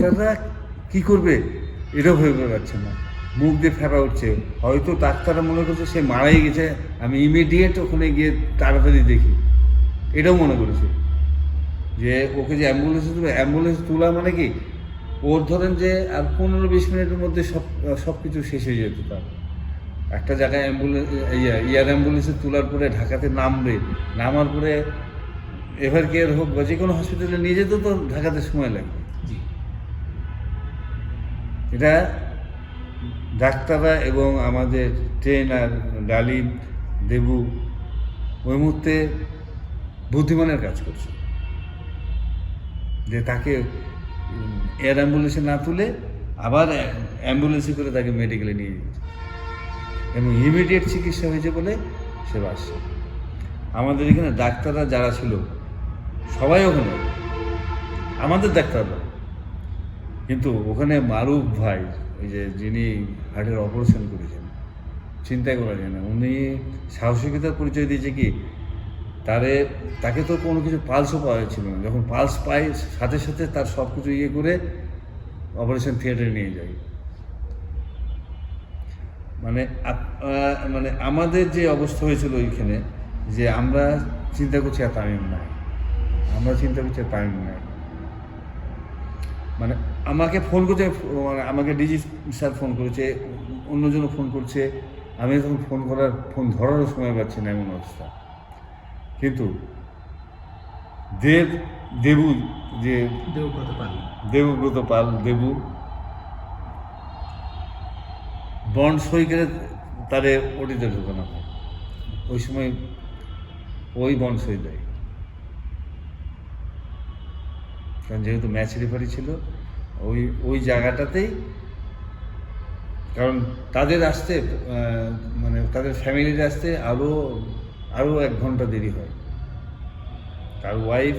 ডাক্তাররা কি করবে? এটাও ভেবে পাচ্ছে না। মুখ দিয়ে ফেপা উঠছে। হয়তো ডাক্তাররা মনে করছে সে মারাই গেছে। আমি ইমিডিয়েট ওখানে গিয়ে তাড়াতাড়ি দেখি। এটাও মনে করেছে। যে ওকে যে অ্যাম্বুলেন্সে তুলে অ্যাম্বুলেন্স তোলা মানে কি? ওর ধরেন যে আর পনেরো বিশ মিনিটের মধ্যে সব সব কিছু শেষ হয়ে যেত তার। একটা জায়গায় অ্যাম্বুলেন্স এয়ার অ্যাম্বুলেন্সে তোলার পরে ঢাকাতে নামবে। নামার পরে এভার কেয়ার হোক বা যে কোনো হসপিটালে নিয়ে যেতে তো ঢাকাতে সময় লাগবে। এটা ডাক্তাররা এবং আমাদের ট্রেনার ডালিম দেবু ওই মুহূর্তে বুদ্ধিমানের কাজ করছে। যে তাকে এয়ার অ্যাম্বুলেন্সে না তুলে আবার অ্যাম্বুলেন্সে করে তাকে মেডিকেলে নিয়ে গেছে এবং ইমিডিয়েট চিকিৎসা হয়েছে বলে সে বাঁচছে আমাদের এখানে ডাক্তাররা যারা ছিল, সবাই ওখানে। আমাদের ডাক্তাররা। কিন্তু ওখানে মারুফ ভাই ওই যে যিনি হার্টের অপারেশন করেছেন চিন্তা করা যায় না। উনি সাহসিকতার পরিচয় দিয়েছে কি, তারে, তাকে তো কোনো কিছু পালসও পাওয়া ছিল না। যখন পালস পাই সাথে সাথে তার সব কিছু ইয়ে করে অপারেশন থিয়েটারে নিয়ে যায়। মানে মানে আমাদের যে অবস্থা হয়েছিল ওইখানে, যে আমরা চিন্তা করছি আর তামিম নাই। আমরা চিন্তা করছি আর তামিম নাই। মানে আমাকে ফোন করছে মানে আমাকে ডিজি স্যার ফোন করেছে অন্যজনও ফোন করছে। আমি তখন ফোন করার ফোন ধরারও সময় পাচ্ছি না এমন অবস্থা। কিন্তু দেব দেবু যে দেবব্রত পাল। দেবব্রত পাল দেবু বন্ড সই করে তারে ওটিতে ঢুকানো হয়। ওই সময় ওই বন্ড সই দেয়। কারণ যেহেতু ম্যাচ রেফারি ছিল ওই ওই জায়গাটাতেই কারণ তাদের আসতে মানে তাদের ফ্যামিলির আসতে আরও আরও এক ঘণ্টা দেরি হয়। তার ওয়াইফ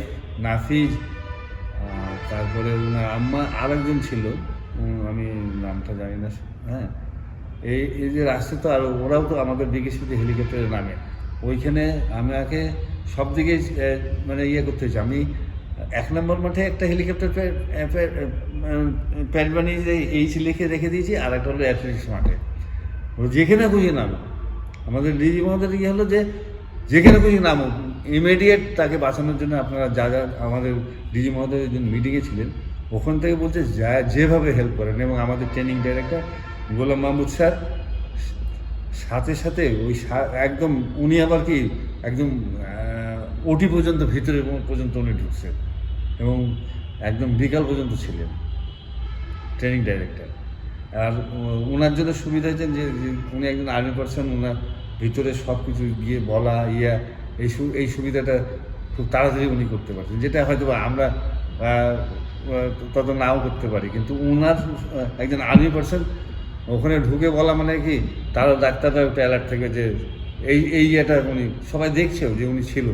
আহ, তারপরে ওনার আম্মা আর একজন ছিল আমি নামটা জানি না হ্যাঁ। এই এই যে রাস্তা তো আর ওরাও তো আমাদের বিকেশপিতে হেলিকপ্টারে নামে। ওইখানে আমাকে সব দিকে মানে ইয়ে করতে হয়েছে। আমি এক নম্বর মাঠে একটা হেলিকপ্টার প্যাড বানিয়ে যে এইচ লিখে রেখে দিয়েছি, আর একটা হলো অ্যাথলেটিক্স মাঠে। যেখানে খুঁজে নামো আমাদের ডিজি মহোদয় ইয়ে হলো যে, যেখানে খুঁজে নামো ইমিডিয়েট তাকে বাঁচানোর জন্য আপনারা যা যা আমাদের ডিজি মহোদয় একজন মিটিংয়ে ছিলেন, ওখান থেকে বলছে, যা যেভাবে হেল্প করেন। এবং আমাদের training director Golam Mahmud sir, সাথে সাথে ওই একদম উনি আবার কি, একদম ওটি পর্যন্ত, ভিতরে পর্যন্ত উনি ঢুকছেন। এবং একদম বিকাল পর্যন্ত ছিলেন, ট্রেনিং ডাইরেক্টর। আর ওনার জন্য সুবিধা হয়েছে যে উনি একজন আর্মি পার্সন ওনার ভিতরে সব কিছু গিয়ে বলা, ইয়া, এই সু, এই সুবিধাটা খুব তাড়াতাড়ি উনি করতে পারছেন, যেটা হয়তো আমরা তত নাও করতে পারি। কিন্তু ওনার একজন আর্মি পার্সন, ওখানে ঢুকে বলা মানে কি, তারও ডাক্তাররা একটা অ্যালার্ট থেকে যে, এই এই ইয়েটা উনি, সবাই দেখছেও যে উনি ছিল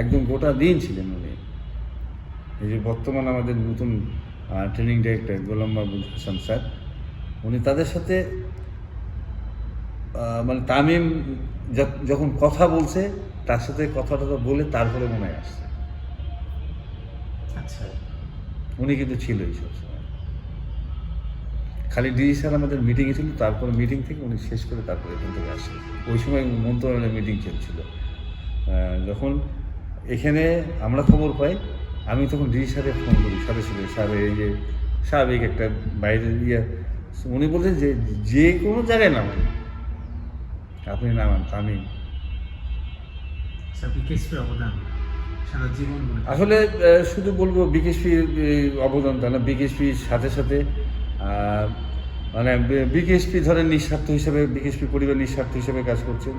একদম গোটা দিন ছিলেন উনি। এই যে বর্তমান আমাদের নতুন training director Golam Mahbub Hasan sir উনি তাদের সাথে মানে তামিম যখন কথা বলছে তার সাথে কথাটা তো বলে তারপরে মনে আসছে। আচ্ছা। উনি কিন্তু ছিল ছিলই সবসময় খালি ডিজি স্যার আমাদের মিটিংয়ে ছিল তারপর মিটিং থেকে উনি শেষ করে তারপরে এখান থেকে আসে ওই সময় মন্ত্রণালয়ের মিটিং চলছিল। যখন এখানে আমরা খবর পাই আমি তখন ডিজি স্যারের ফোন করি সাথে সাথে স্যার এই যে স্বাভাবিক একটা বাইরে ইয়ে উনি বলছেন যে যে কোনো জায়গায় নামান আপনি নামান আমি। আসলে শুধু বলব বিকেএসপির অবদান তা না বিকেএসপির সাথে সাথে মানে বিকেএসপি ধরেন নিঃস্বার্থ হিসেবে বিকেএসপি পরিবার নিঃস্বার্থ হিসেবে কাজ করছেন।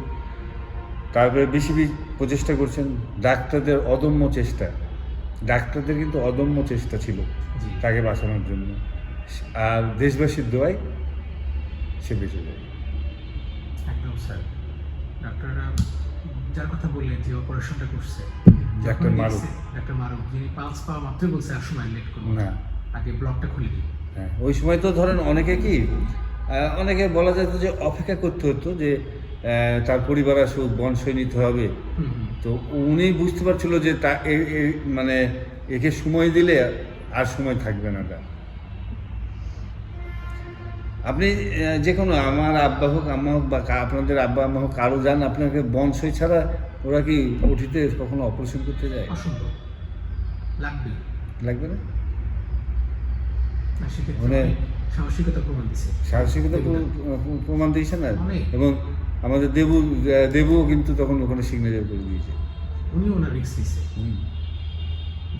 তারপরে বিসিবি প্রচেষ্টা করছেন ডাক্তারদের অদম্য চেষ্টা। ডাক্তারদের কিন্তু অদম্য চেষ্টা ছিল তাকে বাঁচানোর জন্য। আর দেশবাসীর দোয়ায় সে বেঁচে যায়। একদম স্যার। ডাক্তাররা যার কথা বললেন যে অপারেশনটা করছে ডাক্তার। দেখছে, ডাক্তার মারুফ যিনি পালস পাওয়া মাত্রই বলছে আর সময় লেট করব না। আগে ব্লকটা খুলে দিই। হ্যাঁ ওই সময় তো ধরেন অনেকে কি অনেকে বলা যেত যে অপেক্ষা করতে হতো যে তার পরিবার আসুক বংশই নিতে হবে। তো উনি বুঝতে পারছিল যে তা মানে একে সময় দিলে আর সময় থাকবে না তার। আপনি যে কোনো আমার আব্বা হোক আম্মা হোক বা আপনাদের আব্বা আম্মা হোক কারও যান আপনাকে বংশই ছাড়া ওরা কি ওটিতে কখনো অপারেশন করতে যায়? লাগবে। লাগবে না? মানে- সাহসিকতা প্রমাণ দিছে। সাহসিকতা প্রমাণ দিয়েছে না? এবং আমাদের দেবু দেবুও কিন্তু তখন ওখানে সিগনেচার করে দিয়েছে। উনিও ওনার রিক্স নিছে।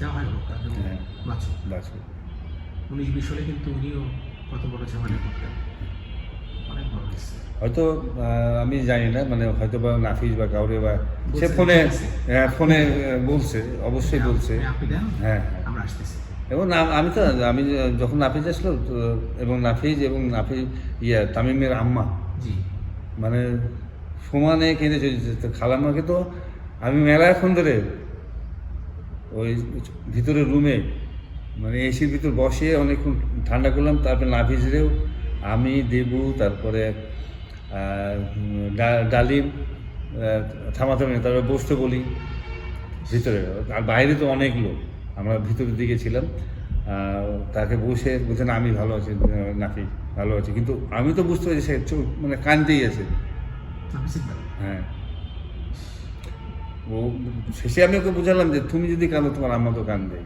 হয় হোক আর হ্যাঁ। বাঁচো উনিশ বিশ হলে কিন্তু উনিও কত বড় ঝামেলা করতেন। হয়তো আমি জানি না মানে হয়তো বা নাফিস বা কাউরে বা সে ফোনে হ্যাঁ, ফোনে বলছে অবশ্যই বলছে। হ্যাঁ হ্যাঁ। আমরা আসতেছি। এবং আমি তো আমি যখন নাফিজ আসলো এবং নাফিজ এবং নাফিজ ইয়া তামিমের আম্মা। জি। মানে সমানে কেঁদে চলেছে। তো খালাম্মাকে তো আমি মেলাক্ষণ ধরে ওই ভিতরে রুমে মানে এসির ভিতর বসে অনেকক্ষণ ঠান্ডা করলাম তারপরে নাভিজরেও আমি দেবু তারপরে ডালিম পারি তারপরে বসতে বলি ভিতরে। আর বাইরে তো অনেক লোক আমরা ভিতরের দিকে ছিলাম। তাকে বসে বলছেন আমি ভালো আছি আহ, নাফি ভালো আছি। কিন্তু আমি তো বুঝতে পারছি সে চোখ মানে কানতেই আছে। হ্যাঁ। ও শেষে আমি ওকে বুঝালাম যে তুমি যদি কাঁদো তোমার আম্মা তো কান্দে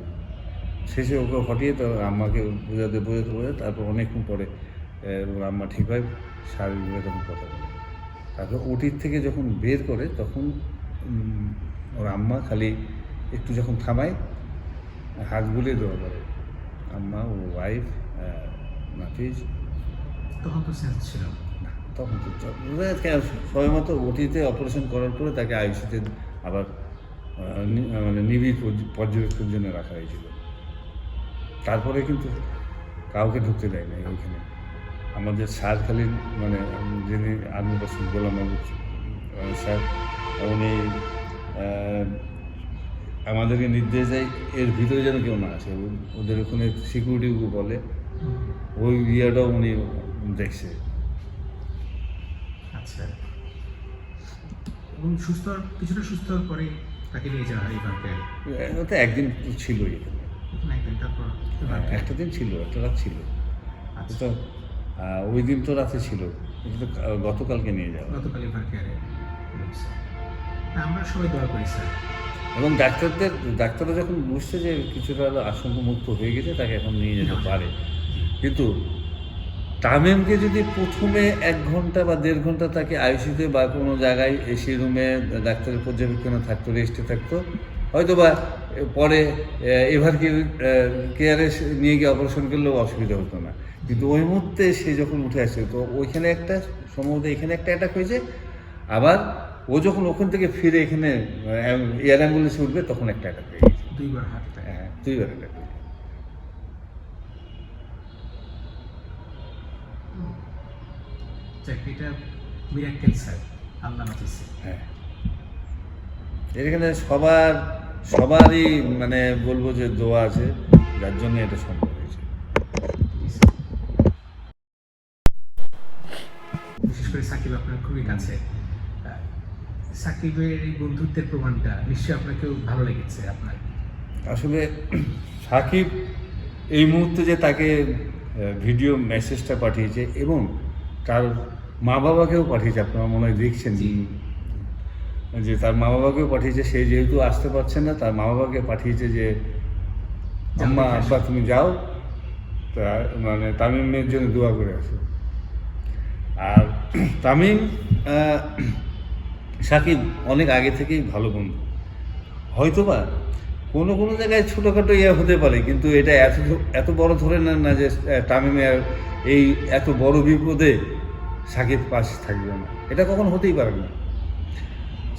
শেষে ওকে হটিয়ে তো আম্মাকে বোঝাতে বোঝাতে বোঝাতে তারপর অনেকক্ষণ পরে ওর আম্মা ঠিক হয় স্বাভাবিকভাবে তখন কথা বলে। তারপর ওটির থেকে যখন বের করে তখন ওর আম্মা খালি একটু যখন থামায় হাত বুলিয়ে দেওয়া করে। আম্মা ও ওয়াইফ নাফিজ তখন তো সেন্স ছিল না, তখন তো চ- ওরা কে- সবাই মতো ওটিতে অপারেশন করার পরে তাকে আইসিতে আবার মানে নিবিড় পর্য- পর্যবেক্ষণের জন্য রাখা হয়েছিল। তারপরে কিন্তু কাউকে ঢুকতে দেয় না ওইখানে। আমাদের স্যার খালি মানে যিনি আর্মি পার্সন গোলাম স্যার উনি আমাদেরকে নির্দেশ দেয় এর ভিতরে যেন কেউ না আসে। ওদের ওখানে সিকিউরিটি বলে। ওই ইয়েটাও উনি দেখছে। আচ্ছা। এবং সুস্থ কিছুটা সুস্থ হওয়ার পরে তাকে নিয়ে যাওয়া হয় এবার ওটা একদিন ছিলই এখানে। একদিন তারপর? হ্যাঁ, একটা দিন ছিল একটা রাত ছিল। আচ্ছা। তো ওই দিন তো রাতে ছিল। এটা গতকালকে নিয়ে যাওয়া। গতকাল এবার কেয়ারে আমরা সবাই দোয়া করি স্যার। এবং ডাক্তারদের ডাক্তাররা যখন বুঝছে যে কিছুটা হলো আশঙ্কমুক্ত হয়ে গেছে তাকে এখন নিয়ে যেতে পারে। কিন্তু তামিমকে যদি প্রথমে এক ঘণ্টা বা দেড় ঘণ্টা তাকে আইসিতে বা কোনো জায়গায় এসি রুমে ডাক্তারের পর্যবেক্ষণে থাকতো রেস্টে থাকতো হয়তো বা পরে এভার কেয়ারে নিয়ে গিয়ে অপারেশন করলেও অসুবিধা হতো না। কিন্তু ওই মুহূর্তে সে যখন উঠে আসে তো ওইখানে একটা সম্ভবত এখানে একটা অ্যাটাক হয়েছে আবার ও যখন ওখান থেকে ফিরে এখানে এয়ার অ্যাম্বুলেন্সে উঠবে তখন একটা অ্যাটাক হয়ে গেছে। দুইবার হ্যাঁ দুইবার অ্যাটাক চাকরিটা মিরাক্কেল স্যার আল্লাহ হ্যাঁ। এখানে সবার সবারই মানে বলব যে দোয়া আছে যার জন্য এটা সম্ভব হয়েছে। বিশেষ করে সাকিব আপনার খুবই কাছে। সাকিবের এই বন্ধুত্বের প্রমাণটা নিশ্চয়ই আপনাকেও ভালো লেগেছে আপনার। আসলে সাকিব এই মুহূর্তে যে তাকে ভিডিও মেসেজটা পাঠিয়েছে এবং তার মা বাবাকেও পাঠিয়েছে আপনারা মনে হয় দেখছেন। যে তার মা বাবাকেও পাঠিয়েছে সে যেহেতু আসতে পারছে না তার মা বাবাকে পাঠিয়েছে যে আম্মা আব্বা তুমি যাও। তা মানে তামিমের জন্য দোয়া করে আসো আর তামিম সাকিব অনেক আগে থেকেই ভালো বন্ধু। হয়তোবা কোনো কোনো জায়গায় ছোটোখাটো ইয়ে হতে পারে, কিন্তু এটা এত এত বড় ধরে নেন না যে তামিমের এই এত বড় বিপদে সাকিব পাশে থাকবে না। এটা কখন হতেই পারে না।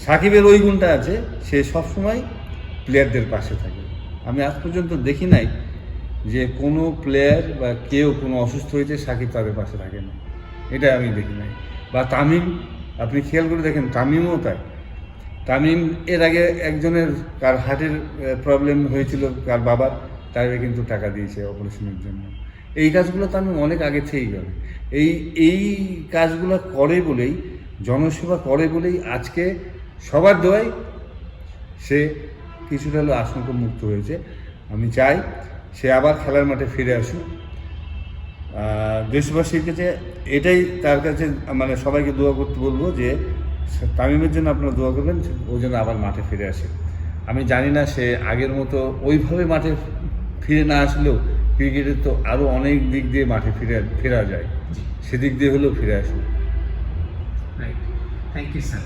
সাকিবের ওই গুণটা আছে, সে সবসময় প্লেয়ারদের পাশে থাকে। আমি আজ পর্যন্ত দেখি নাই যে কোনো প্লেয়ার বা কেউ কোনো অসুস্থ হয়েছে, সাকিব তাদের পাশে থাকে না। এটা আমি দেখি নাই। বা তামিম, আপনি খেয়াল করে দেখেন, তামিমও তাই। তামিম এর আগে একজনের কার হার্টের প্রবলেম হয়েছিল, কার বাবার তাকে কিন্তু টাকা দিয়েছে অপারেশনের জন্য। এই কাজগুলো তামিম অনেক আগে থেকেই করে। এই এই কাজগুলো করে বলেই, জনসেবা করে বলেই আজকে সবার দোয়াই সে কিছুটা হলেও আশঙ্কা মুক্ত হয়েছে। আমি চাই সে আবার খেলার মাঠে ফিরে আসুক। দেশবাসীর কাছে এটাই তার কাছে মানে সবাইকে দোয়া করতে বলব যে তামিমের জন্য আপনারা দোয়া করবেন ও যেন আবার মাঠে ফিরে আসে। আমি জানি না সে আগের মতো ওইভাবে মাঠে ফিরে না আসলেও ক্রিকেটের তো আরও অনেক দিক দিয়ে মাঠে ফিরে ফেরা যায়। সেদিক দিয়ে হলেও ফিরে আসুন thank you sir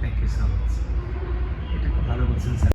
thank you so much এটা খুব ভালো বলছেন স্যার